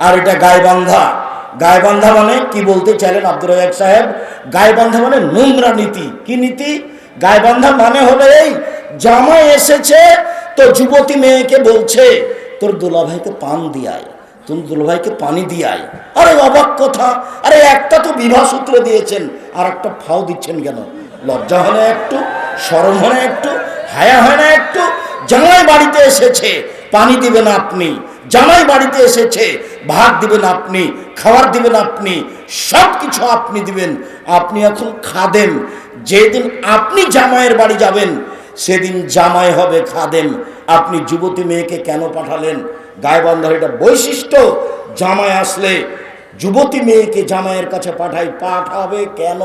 আর এটা গায়বান্ধা গায়বান্ধা মানে কি বলতে চাইলেন আব্দুর রাজাক সাহেব? গায়বান্ধা মানে নোংরা নীতি। কি নীতি? গায়বান্ধা মানে হলো এই, জামাই এসেছে, তো যুবতী মেয়েকে বলছে, তোর দুলাভাইকে পান দিয়ায় তুমি দুলাভাইকে পানি দিয়ায় আরে অবাক কথা। আরে একটা তো বিবাহ সূত্র দিয়েছেন, আর একটা ফাও দিচ্ছেন কেন? লজ্জা হয় না একটু? সরম হয় না একটু? হায়া হয় না একটু? জামাই বাড়িতে এসেছে, পানি দিবেন আপনি। জামাই বাড়িতে এসেছে, ভাত দিবেন আপনি, খাবার দিবেন আপনি সব কিছু আপনি দিবেন। আপনি এখন খাদেন যেদিন আপনি জামাইয়ের বাড়ি যাবেন, সেদিন জামাই হবে খাদেন আপনি যুবতী মেয়েকে কেন পাঠালেন? গায়বান্ধার এটা বৈশিষ্ট্য। জামাই আসলে যুবতী মেয়েকে জামাইয়ের কাছে পাঠাই, পাঠাবে কেন?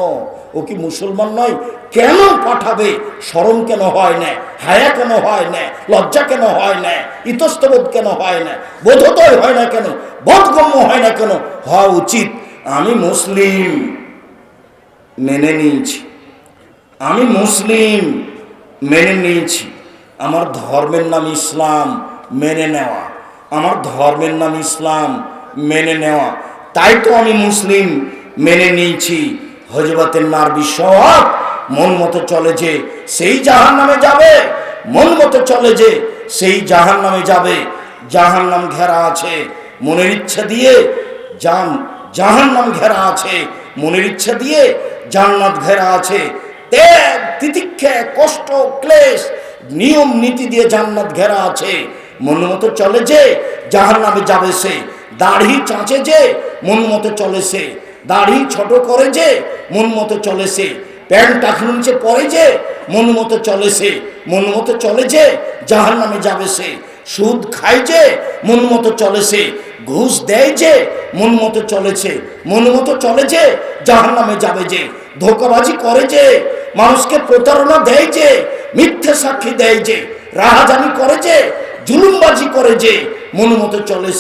ও কি মুসলমান নয়? কেন পাঠাবে? শরম কেন হয় না? হায়া কেন হয় না? লজ্জা কেন হয় না? ইতস্তবোধ কেন হয় না? বোধোদয় হয় না কেন? বোধগম্য হয় না কেন? হওয়া উচিত। আমি মুসলিম। মেনে নিয়েছি। আমি মুসলিম। মেনে নিয়েছি। আমার ধর্মের নাম ইসলাম। মেনে নেওয়া। আমার ধর্মের নাম ইসলাম। মেনে নেওয়া। তাই তো আমি মুসলিম মেনে নিয়েছি। হজরতের নার বিশ্বাস মন মতো চলে যে সেই জাহান নামে যাবে। মন মতো চলে যে সেই জাহান নামে যাবে। জাহান নাম ঘেরা আছে, মনের ইচ্ছা দিয়ে জান জাহান নাম ঘেরা আছে, মনের ইচ্ছা দিয়ে জান্নাত ঘেরা আছে। ত্যাগ, তিতিক্ষা, কষ্ট, ক্লেশ, নিয়ম, নীতি দিয়ে জান্নাত ঘেরা আছে। মন মতো চলে যে জাহান নামে যাবে সে। দাড়ি চাঁচে যে, মন মতো চলে সে। দাড়ি ছোট করে যে, মন মতো চলে সে। প্যান্ট নিচে পরে যে, মন মতো চলে সে। মন মতো চলে যে জাহান নামে যাবে সে। সুদ খায় যে, মন মতো চলে সে। ঘুষ দেয় যে, মন মতো চলেছে মন মতো চলে যে জাহান নামে যাবে যে। ধোকাবাজি করে যে, মানুষকে প্রতারণা দেয় যে, মিথ্যে সাক্ষী দেয় যে, রাহাজানি করে যে, জুলুমবাজি করে যে, মন মতো চলে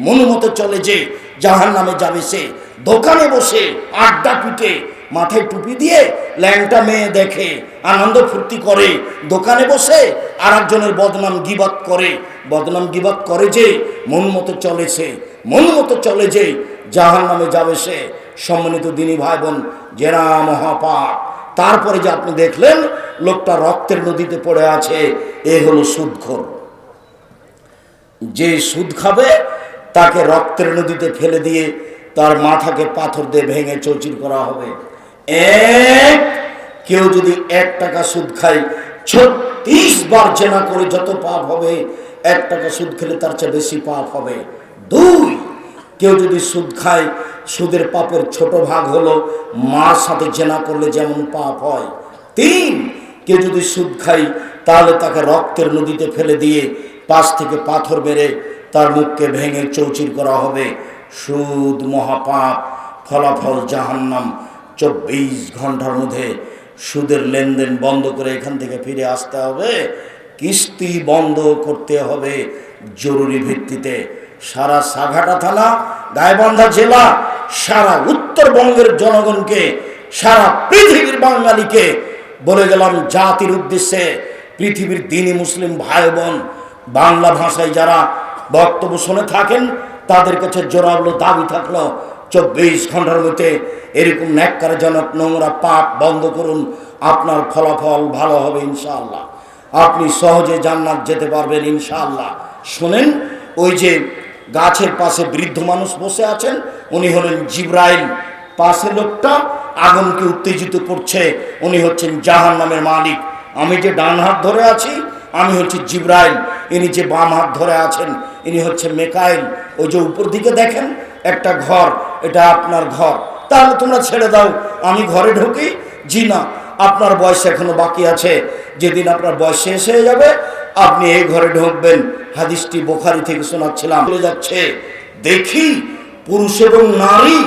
সে মন মতো চলে যে জাহান নামে যাবে সে। দোকানে বসে আড্ডা পিটে মাথায় টুপি দিয়ে ল্যাংটা মেয়ে দেখে আনন্দ ফুর্তি করে। দোকানে বসে আর একজনের বদনাম গিবাত করে। বদনাম গিবাত করে যে মন মতো চলে সে। মন মতো চলে যে জাহান নামে যাবে সে। সম্মানিত দিনী ভাই বোন জেরা মহাপাপ। তারপরে যে আপনি দেখলেন, লোকটা রক্তের নদীতে পড়ে আছে, এ হলো সুদখোর। যে সুদ খাবে তাকে রক্তের নদীতে ফেলে দিয়ে তার মাথাকে পাথর দিয়ে ভেঙে চৌচির করা হবে। এক, কেউ যদি এক টাকা সুদ খায়, ছত্রিশ বার জেনা করে যত পাপ হবে, এক টাকা সুদ খেলে তার চেয়ে বেশি পাপ হবে। দুই, কেউ যদি সুদ খায়, সুদের পাপের ছোট ভাগ হলো মার সাথে জেনা করলে যেমন পাপ হয়। তিন, কেউ যদি সুদ খায়, তাহলে তাকে রক্তের নদীতে ফেলে দিয়ে পাশ থেকে পাথর মেরে তার মুখকে ভেঙে চৌচির করা হবে। সুদ, মহাপাপ, ফলাফল জাহান্নাম, চব্বিশ ঘণ্টার মধ্যে সুদের লেনদেন বন্ধ করে এখান থেকে ফিরে আসতে হবে। কিস্তি বন্ধ করতে হবে জরুরি ভিত্তিতে। সারা সাঘাটা থানা, গাইবান্ধা জেলা, সারা উত্তরবঙ্গের জনগণকে, সারা পৃথিবীর বাঙালিকে বলে গেলাম জাতির উদ্দেশ্যে পৃথিবীর দিনী মুসলিম ভাই বোন, বাংলা ভাষায় যারা বক্তব্য শুনে থাকেন, তাদের কাছে জোরাবলো দাবি থাকল, চব্বিশ ঘণ্টার মধ্যে এরকম ন্যাক্কারজনক নোংরা পাপ বন্ধ করুন, আপনার ফলাফল ভালো হবে ইনশাআল্লাহ। আপনি সহজে জান্নাত যেতে পারবেন ইনশাআল্লাহ। শোনেন, ওই যে গাছের পাশে বৃদ্ধ মানুষ বসে আছেন, উনি হলেন জিব্রাইল পাশে লোকটা আগুনকে উত্তেজিত করছে, উনি হচ্ছেন জাহান নামের মালিক। আমি যে ডান হাত ধরে আছি, আমি হচ্ছে জিব্রাইল, ইনি যে বাম হাত ধরে আছেন ইনি হচ্ছে মেকাইল। ওই যে উপর দিকে দেখেন, একটা ঘর, এটা আপনার ঘর। তাহলে তোমরা ছেড়ে দাও, আমি ঘরে ঢুকি। জি না, আপনার বয়স এখনও বাকি আছে। যেদিন আপনার বয়স শেষ হয়ে যাবে, আপনি এই ঘরে ঢুকবেন। হাদিসটি বোখারি থেকে শোনাচ্ছিলাম। চলে যাচ্ছে, দেখি পুরুষ এবং নারী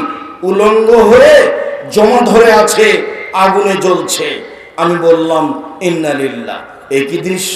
উলঙ্গ হয়ে জমা ধরে আছে, আগুনে জ্বলছে। আমি বললাম, ইন্নালিল্লাহ। একই দৃশ্য,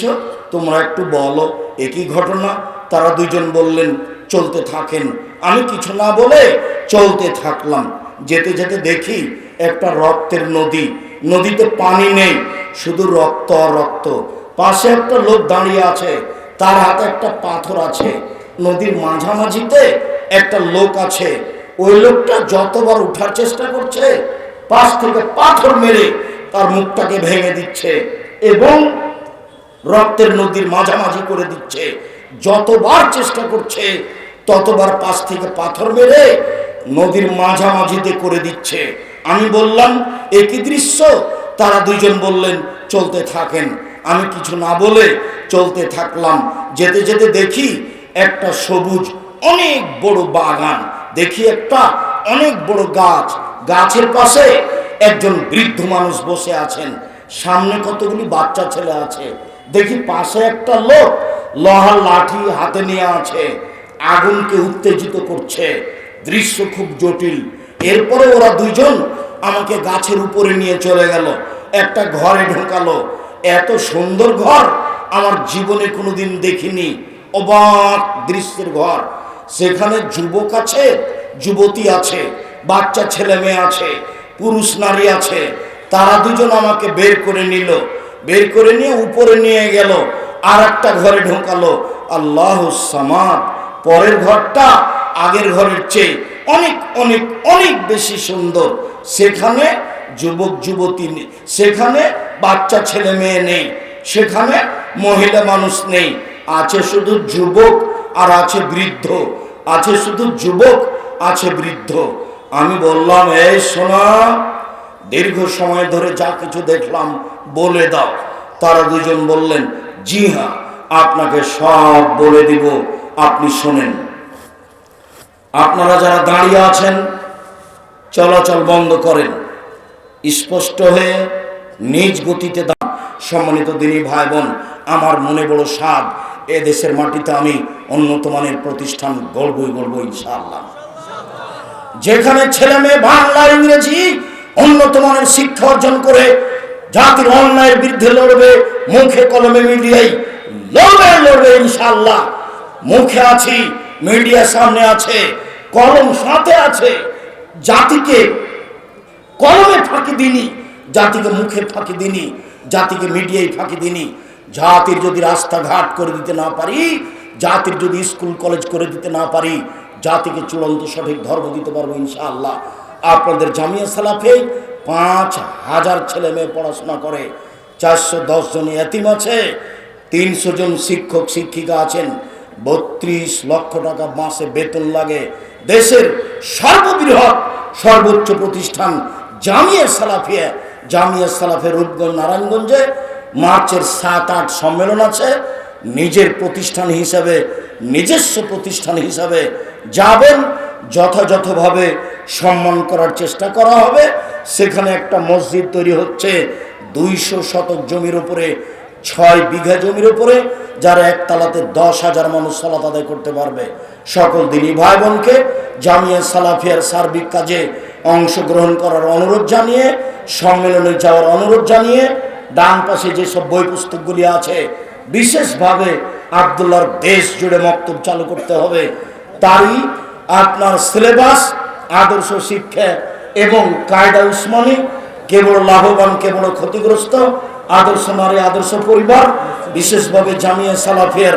তোমরা একটু বলো, একই ঘটনা। তারা দুজন বললেন, চলতে থাকেন। আমি কিছু না বলে চলতে থাকলাম। যেতে যেতে দেখি একটা রক্তের নদী। নদীতে পানি নেই, শুধু রক্ত আর রক্ত। পাশে একটা লোক দাঁড়িয়ে আছে, তার হাতে একটা পাথর আছে। নদীর মাঝামাঝিতে একটা লোক আছে। ওই লোকটা যতবার উঠার চেষ্টা করছে, পাশ থেকে পাথর মেরে তার মুখটাকে ভেঙে দিচ্ছে এবং রক্তের নদীর মাঝামাঝি করে দিচ্ছে। যতবার চেষ্টা করছে, ততবার পাশ থেকে পাথর মেরে নদীর মাঝামাঝিতে করে দিচ্ছে। আমি বললাম, একই দৃশ্য? তারা দুইজন বললেন, চলতে থাকেন। আমি কিছু না বলে চলতে থাকলাম। যেতে যেতে দেখি একটা সবুজ, অনেক বড় বাগান। দেখি একটা অনেক বড় গাছ। গাছের পাশে একজন বৃদ্ধ মানুষ বসে আছেন। সামনে কতগুলি বাচ্চা ছেলে আছে। দেখি পাশে একটা লোক লোহার লাঠি হাতে নিয়ে আছে, আগুনকে উত্তেজিত করছে। দৃশ্য খুব জটিল। এরপরে ওরা দুইজন আমাকে গাছের উপরে নিয়ে চলে গেল। একটা ঘরে ঢোকালো। এত সুন্দর ঘর, আমার জীবনে কোনোদিন দেখিনি। অবাক দৃশ্যের ঘর। সেখানে যুবক আছে, যুবতী আছে, বাচ্চা, ছেলে মেয়ে আছে, পুরুষ, নারী আছে। তারা দুজন আমাকে বের করে নিল। বের করে নিয়ে উপরে নিয়ে গেল আর একটা ঘরে ঢোকালো। আল্লাহ পরের ঘরটা আগের ঘরের চেয়ে অনেক অনেক অনেক বেশি সুন্দর। সেখানে যুবক, যুবতী নেই, সেখানে বাচ্চা ছেলে মেয়ে নেই, সেখানে মহিলা মানুষ নেই। আছে শুধু যুবক আর আছে বৃদ্ধ। আছে শুধু যুবক, আছে বৃদ্ধ। আমি বললাম, এই সোনা দীর্ঘ সময় ধরে যা কিছু দেখলাম, বলে দাও। তারা দুজন বললেন, জি হ্যাঁ আপনাকে সব বলে দিব। আপনি শোনেন। আপনারা যারা দাঁড়িয়ে আছেন, চলাচল বন্ধ করেন। স্পষ্ট হয়ে নিজ গতিতে দাঁড়ান। সম্মানিত দিনী ভাই বোন আমার মনে বড় স্বাদ, এ দেশের মাটিতে আমি উন্নত মানের প্রতিষ্ঠান গড়বই গড়ব ইনশাআল্লাহ। যেখানে ছেলে মেয়ে বাংলা, ইংরেজি উন্নত মানের শিক্ষা অর্জন করে জাতির অন্যায়ের বিরুদ্ধে লড়বে, মুখে কলমে মিডিয়াই লড়বে লড়বে ইনশাআল্লাহ। মুখে আছি, মিডিয়ার সামনে আছে, কলম সাথে আছে। জাতিকে কলমে ফাঁকি দিনি জাতিকে মুখে ফাঁকি দিনি জাতিকে মিডিয়ায় ফাঁকি দিনি জাতির যদি রাস্তাঘাট করে দিতে না পারি, জাতির যদি স্কুল, কলেজ করে দিতে না পারি, জাতিকে চূড়ান্ত সঠিক ধর্ম দিতে পারব ইনশাআল্লাহ। আপনাদের জামিয়া সালাফে পাঁচ হাজার ছেলে মেয়ে পড়াশোনা করে, চারশো দশ জন এতিম আছে, তিনশো জন শিক্ষক, শিক্ষিকা আছেন, বত্রিশ লক্ষ টাকা মাসে বেতন লাগে। দেশের সর্ববৃহৎ, সর্বোচ্চ প্রতিষ্ঠান জামিয়া সালাফিয়া। জামিয়া সালাফের রূপগঞ্জ নারায়ণগঞ্জে, মার্চের সাত আট সম্মেলন আছে। নিজের প্রতিষ্ঠান হিসাবে, নিজস্ব প্রতিষ্ঠান হিসাবে যাবেন, যথাযথভাবে সম্মান করার চেষ্টা করা হবে। সেখানে একটা মসজিদ তৈরি হচ্ছে দুইশো শতক জমির উপরে, ছয় বিঘা জমির উপরে, যারা একতলাতে দশ হাজার মানুষ সালাত আদায় করতে পারবে। সকল দিনী ভাই বোনকে জামিয়া সালাফিয়ার সার্বিক কাজে অংশগ্রহণ করার অনুরোধ জানিয়ে, সম্মেলনে যাওয়ার অনুরোধ জানিয়ে, ডান পাশে যেসব বই পুস্তকগুলি আছে, বিশেষভাবে আবদুল্লার দেশ জুড়ে মক্তব চালু করতে হবে। তারই আপনার সিলেবাস আদর্শ শিক্ষা এবং কায়দা উসমানী কেবল লাভবান, কেবল ক্ষতিগ্রস্ত, আদর্শ নারী, আদর্শ পরিবার, বিশেষভাবে জামিয়া সালাফিয়ার